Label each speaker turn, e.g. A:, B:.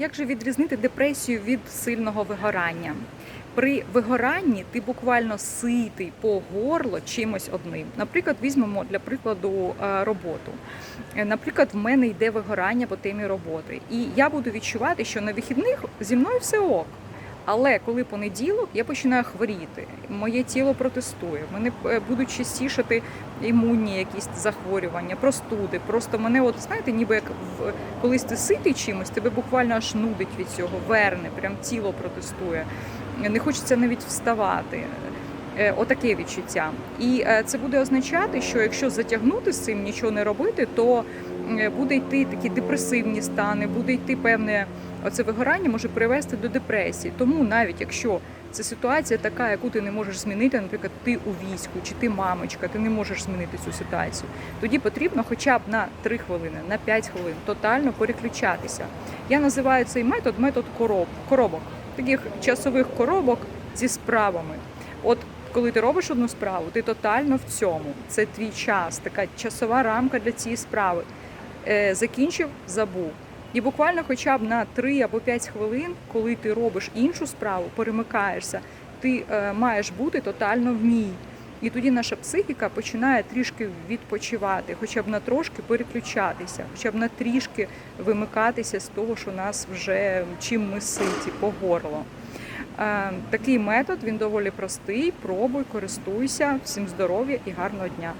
A: Як же відрізнити депресію від сильного вигорання? При вигоранні ти буквально ситий по горло чимось одним. Наприклад, візьмемо для прикладу е, роботу. Е, Наприклад, в мене йде вигорання по темі роботи, і я буду відчувати, що на вихідних зі мною все ок. Але коли понеділок я починаю хворіти, моє тіло протестує, мене е, будуть частішати імунні якісь захворювання, простуди. Просто мене, от знаєте, ніби як в колись ти ситий чимось, тебе буквально аж нудить від цього, верне, прям тіло протестує. Не хочеться навіть вставати. Е, Отаке відчуття. І е, це буде означати, що якщо затягнути з цим, нічого не робити, то буде йти такі депресивні стани, буде йти певне оце вигорання може привести до депресії. Тому навіть якщо це ситуація така, яку ти не можеш змінити, наприклад, ти у війську чи ти мамочка, ти не можеш змінити цю ситуацію. Тоді потрібно хоча б на 3 хвилини, на 5 хвилин тотально переключатися. Я називаю цей метод метод короб, коробок, таких часових коробок зі справами. От коли ти робиш одну справу, ти тотально в цьому. Це твій час, така часова рамка для цієї справи. Е, закінчив, забув. І буквально хоча б на 3 або 5 хвилин, коли ти робиш іншу справу, перемикаєшся, ти е, маєш бути тотально в ній. І тоді наша психіка починає трішки відпочивати, хоча б на трошки переключатися, хоча б на трішки вимикатися з того, що нас вже чим ми ситі по горло. Е, Такий метод він доволі простий. Пробуй, користуйся. Всім здоров'я і гарного дня.